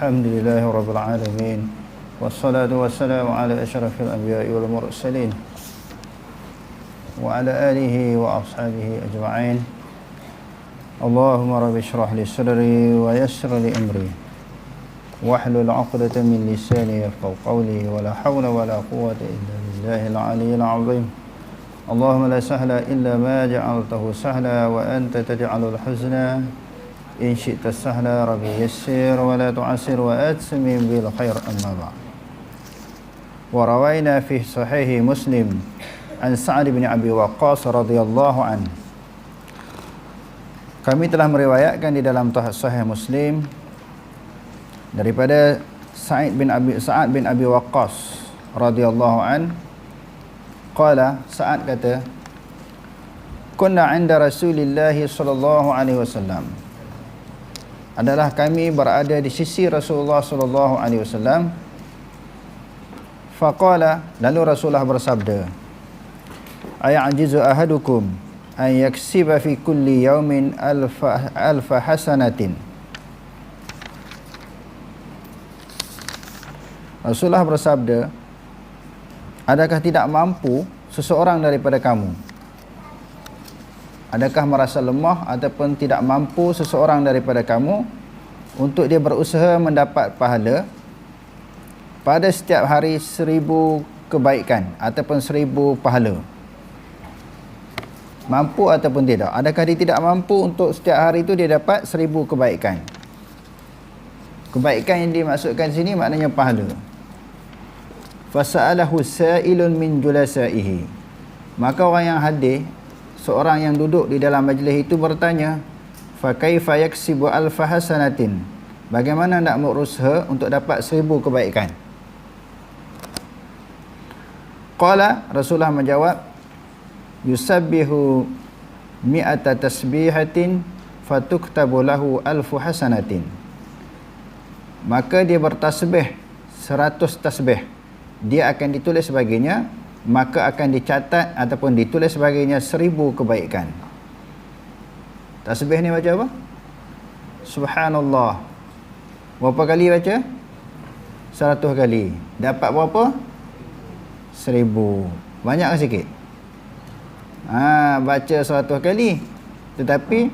الحمد لله رب العالمين والصلاة والسلام على أشرف الأنبياء والمرسلين وعلى آله وأصحابه أجمعين. اللهم رب اشرح لي صدري ويسر لي أمري واحلل عقدة من لساني يفقهوا قولي ولا حول ولا قوة إلا بالله العلي العظيم. اللهم لا سهل إلا ما جعلته سهلا وأنت تجعل الحزن إن شئت سهلا ربي يسر ولا تعسر وأتمم بالخير أما بعد وروينا في صحيح مسلم عن سعد بن أبي وقاص رضي الله عنه kami telah meriwayatkan di dalam sahih Muslim daripada Sa'id bin Abi Sa'ad bin Abi Waqqas radhiyallahu an qala Sa'ad kata kunna 'inda Rasulillah sallallahu alaihi wasallam adalah kami berada di sisi Rasulullah sallallahu alaihi wasallam. Faqala lalu Rasulullah bersabda ayajizu ahadukum an yaksiba fi kulli yawmin alfa alfa hasanatin. Rasulullah bersabda adakah tidak mampu seseorang daripada kamu Adakah merasa lemah ataupun tidak mampu seseorang daripada kamu untuk dia berusaha mendapat pahala pada setiap hari seribu kebaikan ataupun seribu pahala. Mampu ataupun tidak. Adakah dia tidak mampu untuk setiap hari itu dia dapat seribu kebaikan. Kebaikan yang dimaksudkan sini maknanya pahala. Fasa'alahu sa'ilun min julasaihi. Maka orang yang hadir seorang yang duduk di dalam majlis itu bertanya fa kaifa yaksibu alfa hasanatin? Bagaimana nak berusaha untuk dapat seribu kebaikan? Qala rasulullah menjawab yusabbihu mi'ata tasbihatin fatuktabu lahu alfu hasanatin. Maka dia bertasbih seratus tasbih. Dia akan ditulis sebagainya maka akan dicatat ataupun ditulis sebagainya seribu kebaikan. Tasbih ni baca apa? Subhanallah. Berapa kali baca? Seratus kali. Dapat berapa? Seribu. Banyak ke sikit? Ha, baca seratus kali. Tetapi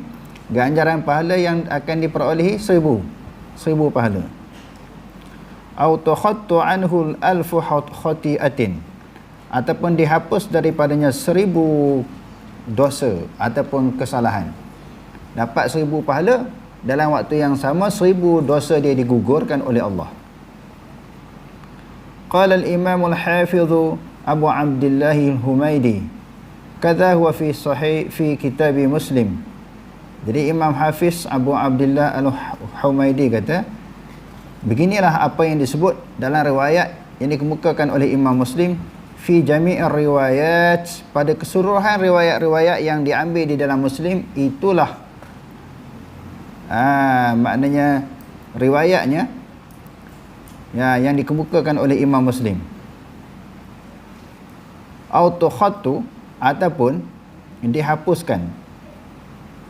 ganjaran pahala yang akan diperolehi seribu. Seribu pahala. Autukhattu anhul alfu khati'atin ataupun dihapus daripadanya seribu dosa ataupun kesalahan. Dapat seribu pahala dalam waktu yang sama seribu dosa dia digugurkan oleh Allah. Qala al-imam al-hafiz Abu Abdullah al-Humaidi kadha huwa fi sahih fi kitab Muslim. Jadi Imam Hafiz Abu Abdullah al-Humaidi kata beginilah apa yang disebut dalam riwayat yang dikemukakan oleh Imam Muslim fi jami' riwayat. Pada keseluruhan riwayat-riwayat yang diambil di dalam muslim itulah ha, maknanya riwayatnya ya yang dikemukakan oleh imam muslim. Auto khattu ataupun dihapuskan.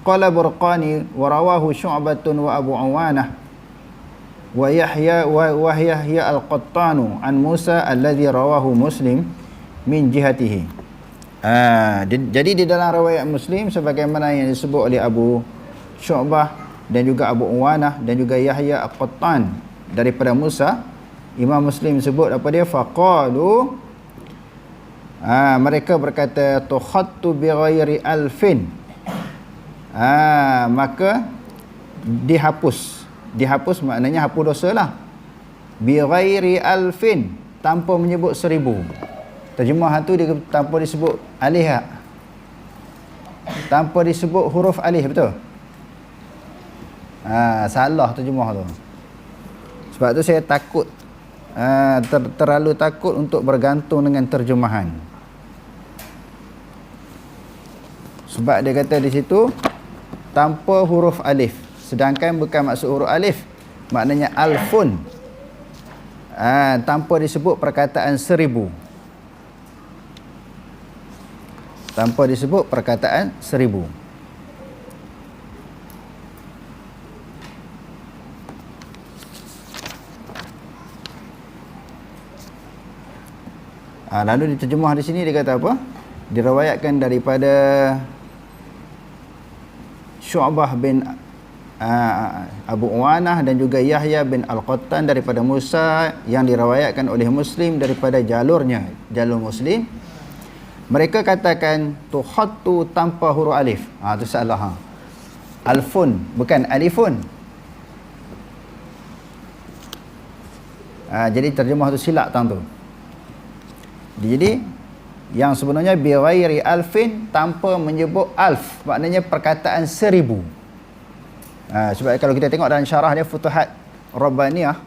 Qala burqani wa rawahu syu'batun wa abu awanah wa yahya wa, wa yahya al-qattanu an musa alladhi rawahu muslim min jihatihi. Ha, di, jadi di dalam riwayat Muslim sebagaimana yang disebut oleh Abu Syu'bah dan juga Abu Uwanah dan juga Yahya Al-Qattan daripada Musa, Imam Muslim sebut apa dia faqalu ha, mereka berkata tukhattu bi ghairi alfin. Ha, maka dihapus. Dihapus maknanya hapus dosa lah. Bi ghairi alfin tanpa menyebut seribu. Terjemah tu dia tanpa disebut alih tak? Tanpa disebut huruf alih betul? Ha, salah terjemah tu. Sebab tu saya takut ha, ter, terlalu takut untuk bergantung dengan terjemahan. Sebab dia kata di situ tanpa huruf alif sedangkan bukan maksud huruf alif maknanya alfun. Ha, tanpa disebut perkataan seribu. Tanpa disebut perkataan seribu. Ha, lalu diterjemah di sini dia kata apa? Dirawayatkan daripada Syu'bah bin Abu Uwanah dan juga Yahya bin Al-Qattan daripada Musa yang diriwayatkan oleh Muslim daripada jalurnya, jalur Muslim. Mereka katakan tuhattu tanpa huruf alif. Ha tu salah ha. Alfun bukan alifun. Ha, jadi terjemah tu silap tang tu. Jadi yang sebenarnya bi ghairi alfin tanpa menyebut alf maknanya perkataan seribu. Ha, sebab kalau kita tengok dalam syarah dia Futuhat Rabbaniyah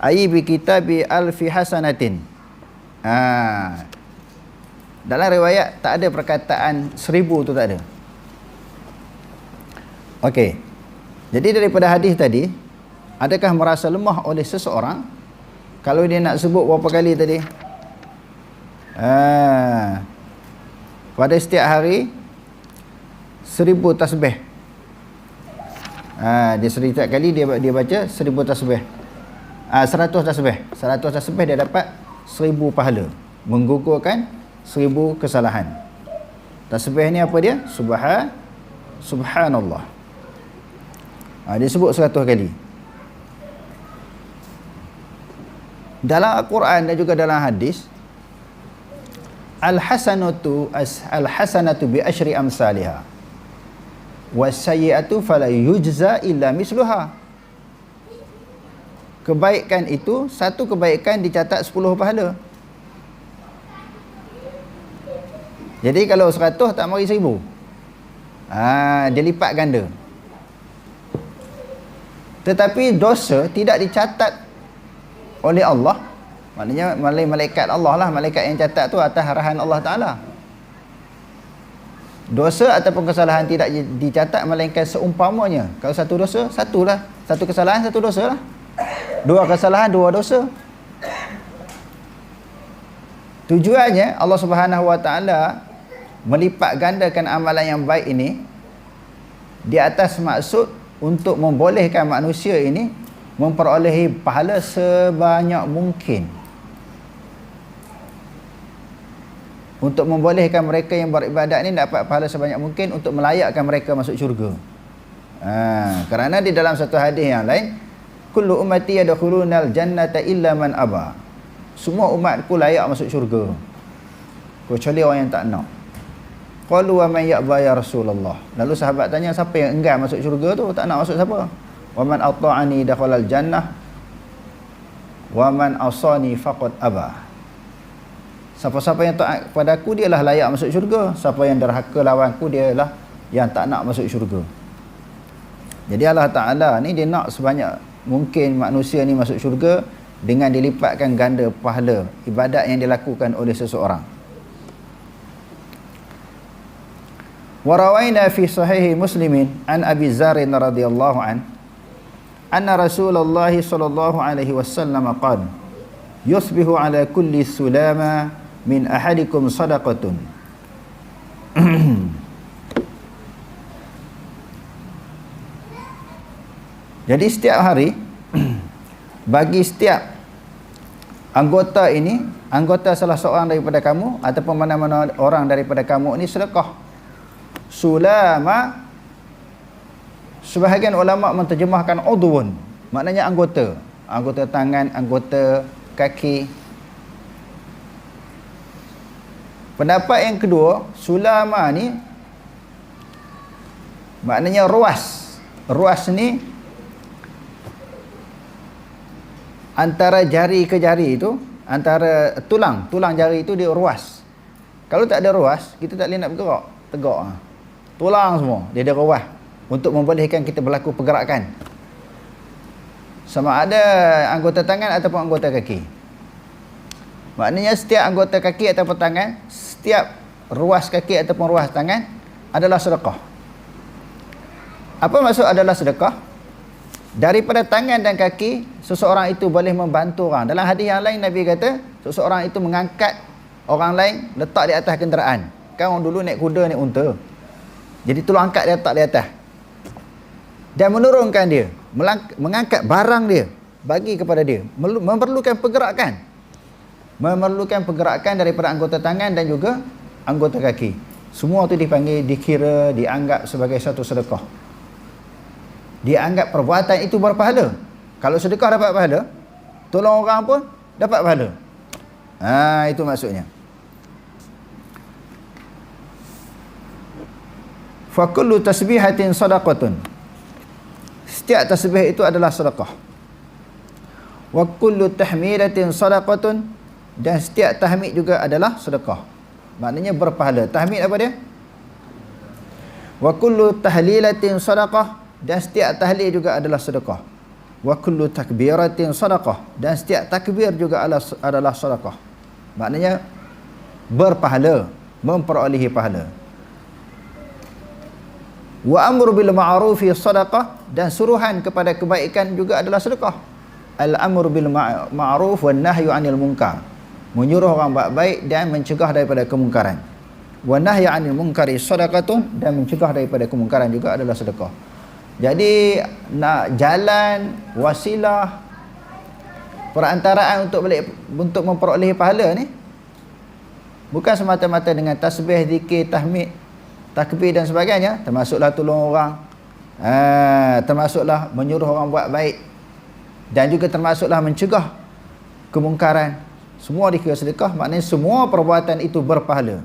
ai bi kitabi alfi hasanatin. Ha, dalam riwayat tak ada perkataan seribu tu tak ada. Okey. Jadi daripada hadis tadi, adakah merasa lemah oleh seseorang kalau dia nak sebut berapa kali tadi? Ha. Pada setiap hari seribu tasbih. Ha, dia setiap kali dia dia baca seribu tasbih. Ha, seratus tasbih. Seratus tasbih dia dapat seribu pahala. Menggugurkan seribu kesalahan. Tasbih ni apa dia? Subhan Subhanallah. Ha, dia sebut seratus kali. dalam Al-Quran dan juga dalam hadis al-hasanatu al-hasanatu bi asyri amsalha was-sayyi'atu fala yujza illa misluha. Kebaikan itu satu kebaikan dicatat 10 pahala. Jadi kalau 100 tak mari 1000 ah dia lipat ganda. Tetapi dosa tidak dicatat oleh Allah. Maknanya malaikat Allah lah malaikat yang catat tu atas arahan Allah Ta'ala dosa ataupun kesalahan tidak dicatat melainkan seumpamanya. Kalau satu dosa satulah. Satu kesalahan satu dosa lah dua kesalahan dua dosa. Tujuannya Allah Subhanahu Wa Ta'ala melipat gandakan amalan yang baik ini di atas maksud untuk membolehkan manusia ini memperolehi pahala sebanyak mungkin untuk membolehkan mereka yang beribadat ni dapat pahala sebanyak mungkin untuk melayakkan mereka masuk syurga. Ha, kerana di dalam satu hadis yang lain kullu ummati yadkhulunal jannata illa man aba. Semua umatku layak masuk syurga. Kecuali orang yang tak nak. Qalu wa man ya'ba ya rasulullah. Lalu sahabat tanya siapa yang enggan masuk syurga tu? Tak nak masuk siapa? Wa man ata'ani dakhalal jannah. Wa man asani faqad aba siapa-siapa yang taat kepada aku dialah layak masuk syurga. Siapa yang derhaka lawanku dialah yang tak nak masuk syurga. Jadi Allah Ta'ala ni dia nak sebanyak mungkin manusia ni masuk syurga dengan dilipatkan ganda pahala ibadat yang dilakukan oleh seseorang. Warawaina fi sahihi muslimin an Abi Zarin radhiyallahu an anna Rasulullah sallallahu alaihi wasallam qala yusbihu ala kulli sulama min ahadikum sadaqatun. Jadi setiap hari bagi setiap anggota ini, anggota salah seorang daripada kamu ataupun mana-mana orang daripada kamu ini sedekah. Sulama sebahagian ulama menterjemahkan udhun. Maknanya anggota. Anggota tangan anggota kaki pendapat yang kedua sulama ni maknanya ruas. Ruas ni antara jari ke jari itu antara tulang. Tulang jari itu dia ruas. Kalau tak ada ruas kita tak boleh nak bergerak. Tegak. Tulang semua dia ada ruas. Untuk membolehkan kita berlaku pergerakan. Sama ada anggota tangan ataupun anggota kaki. Maknanya setiap anggota kaki ataupun tangan setiap ruas kaki ataupun ruas tangan adalah sedekah. Apa maksud adalah sedekah? Daripada tangan dan kaki seseorang itu boleh membantu orang. Dalam hadis yang lain Nabi kata seseorang itu mengangkat orang lain letak di atas kenderaan. Kan orang dulu naik kuda naik unta. Jadi tolong angkat dia letak di atas. Dan menurunkan dia mengangkat barang dia bagi kepada dia. Memerlukan pergerakan memerlukan pergerakan daripada anggota tangan dan juga anggota kaki. Semua tu dipanggil dikira dianggap sebagai satu sedekah. Dianggap perbuatan itu berpahala. Kalau sedekah dapat pahala tolong orang pun dapat pahala. Ha itu maksudnya. Fa kullu tasbihatin sadaqatun. Setiap tasbih itu adalah sedekah. Wa kullu tahmidatin sadaqatun dan setiap tahmid juga adalah sedekah. Maknanya berpahala. Tahmid apa dia? Wa kullu tahlilatin sadaqah. Dan setiap tahlil juga adalah sedekah. Wa kullu takbiratin sadaqah. Dan setiap takbir juga adalah sedekah maknanya berpahala. Memperolehi pahala. Wa amru bil ma'rufi sadaqah. Dan suruhan kepada kebaikan juga adalah sedekah. Al amru bil ma'ruf wan nahyu 'anil munkar menyuruh orang buat baik dan mencegah daripada kemungkaran. Wa nahya 'anil munkari sadaqatun dan mencegah daripada kemungkaran juga adalah sedekah. Jadi nak jalan wasilah perantaraan untuk balik untuk memperoleh pahala ni bukan semata-mata dengan tasbih zikir tahmid takbir dan sebagainya. Termasuklah tolong orang ha, termasuklah menyuruh orang buat baik dan juga termasuklah mencegah kemungkaran semua dikira sedekah maknanya semua perbuatan itu berpahala.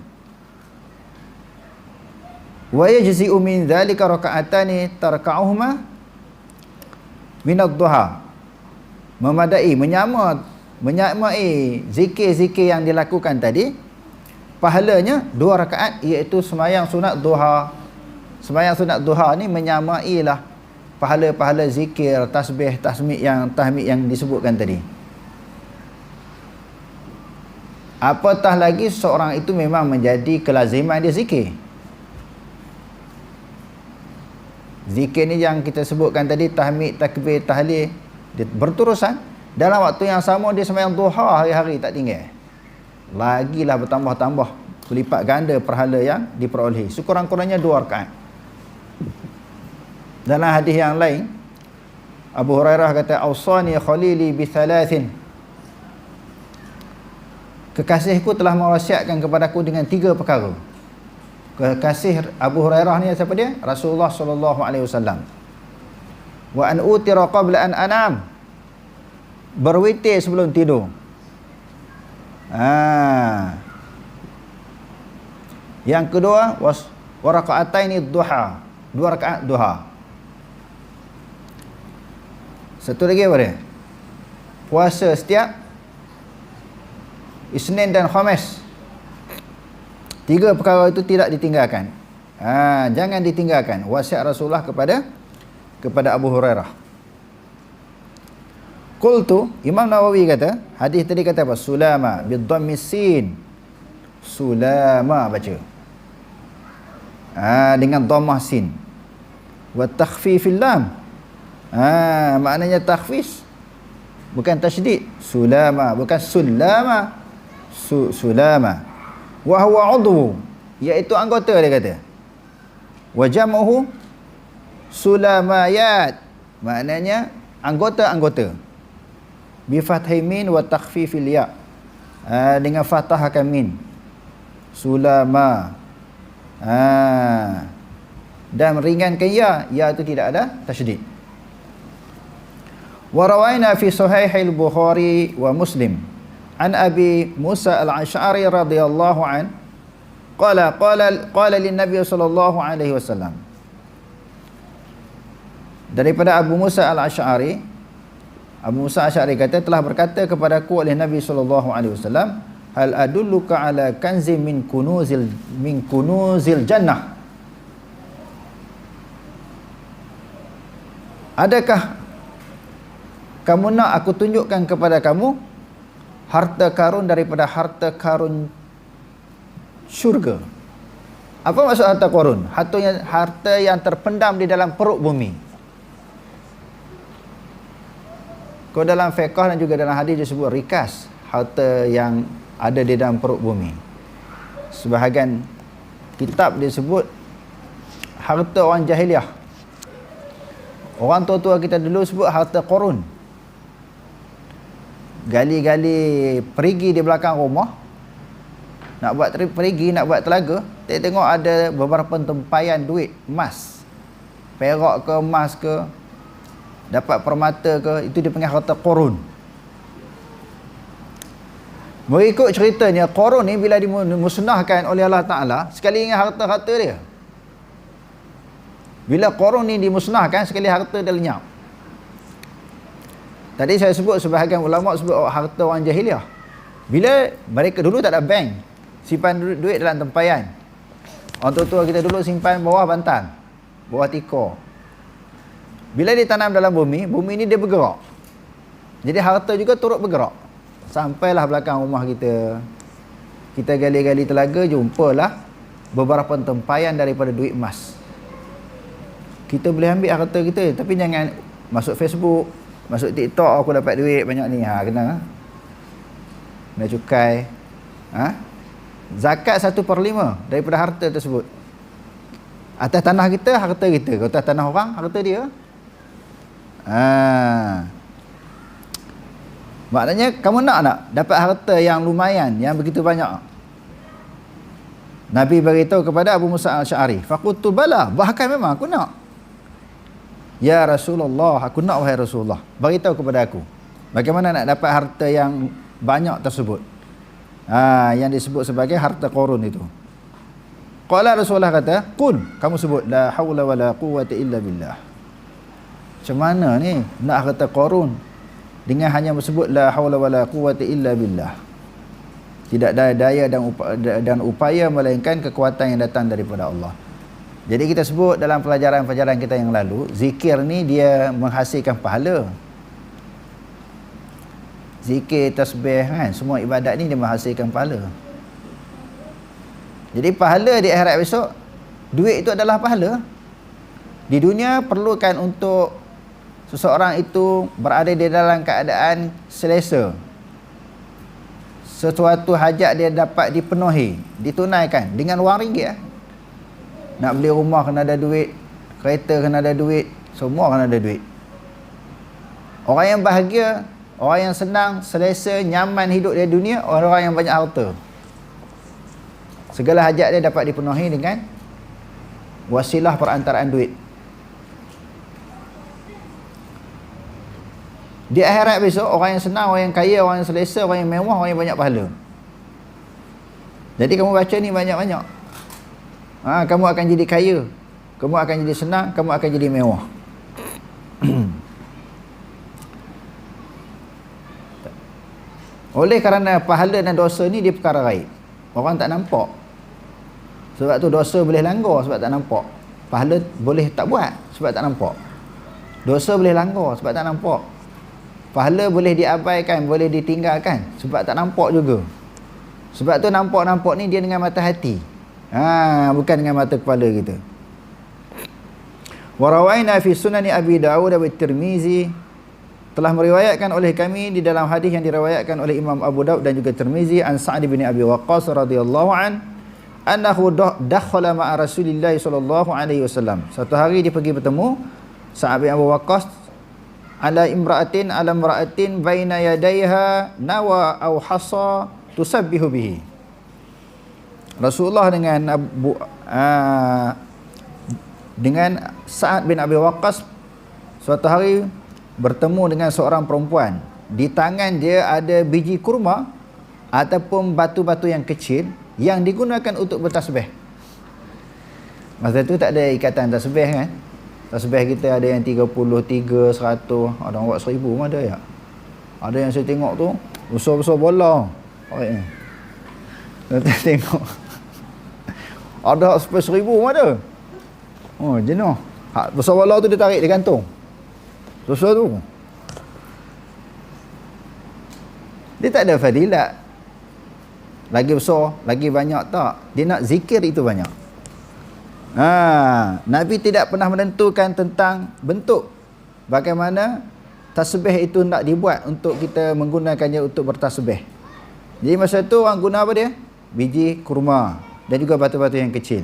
Wa yajzi'u min dhalika raka'atani tarka'uhuma min ad-duha. Memadai menyama menyamai zikir-zikir yang dilakukan tadi pahalanya dua rakaat iaitu sembahyang sunat duha. Sembahyang sunat duha ni menyamailah pahala-pahala zikir, tasbih, tasmid yang tahmid yang disebutkan tadi. Apatah lagi seorang itu memang menjadi kelaziman dia zikir? Zikir ni yang kita sebutkan tadi tahmid, takbir, tahlil dia berterusan. Dalam waktu yang sama dia sembahyang duha hari-hari tak tinggal. Lagilah bertambah-tambah berlipat ganda perhala yang diperolehi sekurang-kurangnya dua rakaat. Dalam hadis yang lain Abu Hurairah kata ausani khalili bi thalathin kekasihku telah mewasiatkan kepadaku dengan tiga perkara. Kekasih Abu Hurairah ni siapa dia? Rasulullah sallallahu alaihi wasallam. Wa an utira qabla an anam. Berwitir sebelum tidur. Ha. Yang kedua was waraqataini duha. Dua rakaat duha. Satu lagi apa dia? Puasa setiap Isnin dan Khamis. Tiga perkara itu tidak ditinggalkan. Ha, jangan ditinggalkan wasiat Rasulullah kepada kepada Abu Hurairah. Qultu Imam Nawawi kata, hadis tadi kata apa? Sulama bidhammi sin. Sulama baca. Ha, dengan dhammah sin. Wa takhfifil lam. Ha, maknanya takhfif bukan tasydid. Sulama bukan sulama su sulama. Wa huwa udhu iaitu anggota dia kata. Wa jam'uhu sulamayat. Maknanya anggota-anggota. Bi fathhi min wa takhfifil ya. Ha, dengan fathahkan min. Sulama. Ha, dan meringankan ya. Ya itu tidak ada tasydid. Wa rawaina fi sahihil bukhari wa muslim an Abi Musa Al-Asy'ari radhiyallahu an qala qala qala lin Nabi sallallahu alaihi wasallam daripada Abu Musa Al-Asy'ari Abu Musa Al-Asy'ari kata telah berkata kepadaku oleh Nabi sallallahu alaihi wasallam hal adulluka ala kanzi min kunuzil min kunuzil jannah Adakah kamu nak aku tunjukkan kepada kamu harta karun daripada harta karun syurga. Apa maksud harta karun? Harta yang, harta yang terpendam di dalam perut bumi. Kalau dalam fiqh dan juga dalam hadis disebut rikas, harta yang ada di dalam perut bumi. Sebahagian kitab disebut harta orang jahiliah. Orang tua-tua kita dulu sebut harta korun gali-gali perigi di belakang rumah nak buat perigi nak buat telaga tengok ada beberapa tempayan duit emas. Perak ke emas ke dapat permata ke itu dia panggil harta korun. Mengikut ceritanya korun ni bila dimusnahkan oleh Allah Ta'ala sekali ingat harta-harta dia. Bila korun ni dimusnahkan sekali harta dia lenyap tadi saya sebut sebahagian ulama sebut oh, harta orang jahiliah. Bila mereka dulu tak ada bank simpan duit dalam tempayan. Orang tua-tua kita dulu simpan bawah bantal bawah tiko bila ditanam dalam bumi bumi ini dia bergerak. Jadi harta juga turut bergerak. Sampailah belakang rumah kita. Kita gali-gali telaga jumpalah beberapa tempayan daripada duit emas. Kita boleh ambil harta kita tapi jangan masuk Facebook masuk TikTok aku dapat duit banyak ni. Ha kena. Kena cukai. Ha? Zakat satu per lima daripada harta tersebut. Atas tanah kita harta kita. Kalau atas tanah orang harta dia. Ha. maknanya kamu nak nak dapat harta yang lumayan yang begitu banyak? Nabi beritahu kepada Abu Musa al-Syari faqultu bala. Bahkan memang aku nak Ya Rasulullah aku nak wahai Rasulullah beritahu kepada aku bagaimana nak dapat harta yang banyak tersebut? Ha, yang disebut sebagai harta korun itu. Qala Rasulullah kata Qul kamu sebut La hawla wa la quwata illa billah. Macam mana ni Nak harta korun Dengan hanya sebut La hawla wa la quwata illa billah Tidak ada daya dan upaya, dan upaya Melainkan kekuatan yang datang daripada Allah Jadi kita sebut dalam pelajaran-pelajaran kita yang lalu Zikir ni dia menghasilkan pahala. Zikir, tasbih kan? Semua ibadat ni dia menghasilkan pahala. Jadi pahala di akhirat besok duit itu adalah pahala. Di dunia perlukan untuk seseorang itu berada di dalam keadaan selesa. Sesuatu hajat dia dapat dipenuhi ditunaikan dengan wang ringgit eh. Nak beli rumah kena ada duit kereta kena ada duit semua kena ada duit orang yang bahagia Orang yang senang, selesa, nyaman hidup di dunia, orang yang banyak harta. Segala hajat dia dapat dipenuhi dengan wasilah perantaraan duit. Di akhirat besok, orang yang senang, orang yang kaya, orang yang selesa, orang yang mewah, orang yang banyak pahala. Jadi kamu baca ni banyak-banyak. Ha, kamu akan jadi kaya. Kamu akan jadi senang, kamu akan jadi mewah. Oleh kerana pahala dan dosa ni dia perkara gaib. Orang tak nampak. Sebab tu dosa boleh langgar sebab tak nampak. Pahala boleh tak buat sebab tak nampak. Dosa boleh langgar sebab tak nampak. Pahala boleh diabaikan, boleh ditinggalkan sebab tak nampak juga. Sebab tu nampak-nampak ni dia dengan mata hati. Ha, bukan dengan mata kepala kita. Warawaina fi sunani Abi Dawud wa Tirmizi telah meriwayatkan oleh kami di dalam hadis yang diriwayatkan oleh Imam Abu Daud dan juga Tirmizi an Sa'd bin Abi Waqqas radhiyallahu an annahu dakhala ma'a Rasulillah sallallahu alaihi wasallam. Satu hari dia pergi bertemu Sa'd bin Abu Waqqas ala imra'atin ala imra'atin baina yadayha nawa aw hasa tusabbihu bihi. Rasulullah dengan Abu uh, dengan Sa'ad bin Abi Waqqas suatu hari bertemu dengan seorang perempuan. Di tangan dia ada biji kurma ataupun batu-batu yang kecil yang digunakan untuk bertasbih. Masa tu tak ada ikatan tasbih kan? Tasbih kita ada yang 33, 100 ada yang buat 1000 pun ada ya? Ada yang saya tengok tu besar-besar bola. Oh, ya. saya tengok ada sampai 1000 pun ada oh jenuh besar bola tu dia tarik dia gantung Dosa tu. Dia tak ada fadilat. Lagi besar, lagi banyak tak. Dia nak zikir itu banyak. Ha, Nabi tidak pernah menentukan tentang bentuk bagaimana tasbih itu nak dibuat untuk kita menggunakannya untuk bertasbih. Jadi masa tu orang guna apa dia? Biji kurma dan juga batu-batu yang kecil.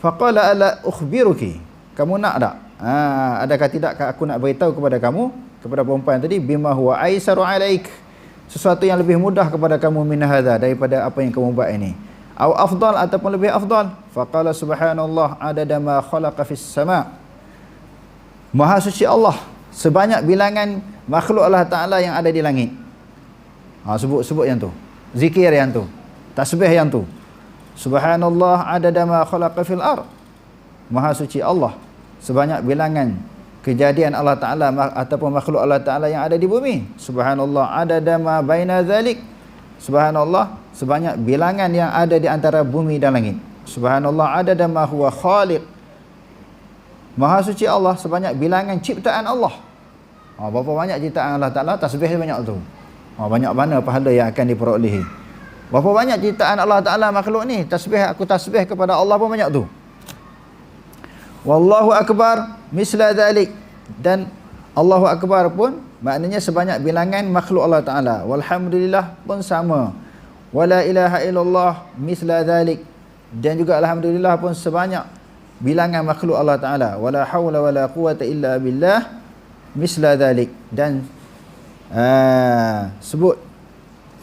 Faqala ala ukhbiruki. Kamu nak tak? Ha, adakah tidak aku nak beritahu kepada kamu kepada perempuan tadi bima huwa aisaru alaik? Sesuatu yang lebih mudah kepada kamu min hadza daripada apa yang kamu buat ini. Au afdal ataupun lebih afdal. Faqala subhanallah adada ma khalaqa fis sama. Maha suci Allah sebanyak bilangan makhluk Allah taala yang ada di langit. Ha sebut sebut yang tu. Zikir yang tu. Tasbih yang tu subhanallah adada ma khalaqa fil ard. Maha suci Allah. Sebanyak bilangan kejadian Allah Taala ataupun makhluk Allah Taala yang ada di bumi. Subhanallah adada ma baina zalik. Subhanallah sebanyak bilangan yang ada di antara bumi dan langit. Subhanallah adada ma huwa khaliq. Maha suci Allah sebanyak bilangan ciptaan Allah. Ha, berapa banyak ciptaan Allah Taala? Tasbih banyak tu. Ha, banyak mana pahala yang akan diperolehi berapa banyak ciptaan Allah Taala makhluk ni tasbih aku tasbih kepada Allah pun banyak tu Wallahu akbar misla dhalik dan Allahu akbar pun maknanya sebanyak bilangan makhluk Allah taala. Walhamdulillah pun sama. Wala ilaha illallah misla dhalik dan juga alhamdulillah pun sebanyak bilangan makhluk Allah taala. Wala haula wala quwata illa billah misla dhalik dan uh, sebut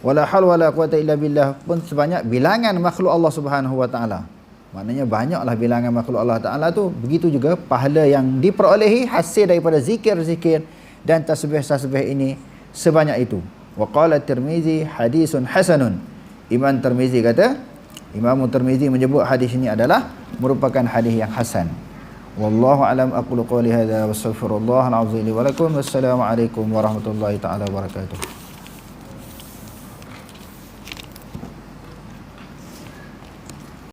wala haula wala quwata illa billah pun sebanyak bilangan makhluk Allah Subhanahu wa taala. Maknanya banyaklah bilangan makhluk Allah Ta'ala tu. Begitu juga pahala yang diperolehi hasil daripada zikir-zikir dan tasbih-tasbih ini sebanyak itu. Wa qala Tirmizi hadisun hasanun. Imam Tirmizi kata, Imam Tirmizi menyebut hadis ini adalah merupakan hadis yang hasan. Wallahu alam aqulu qawli hadza wa astaghfirullah al-azim li wa lakum. Wassalamualaikum warahmatullahi taala wabarakatuh.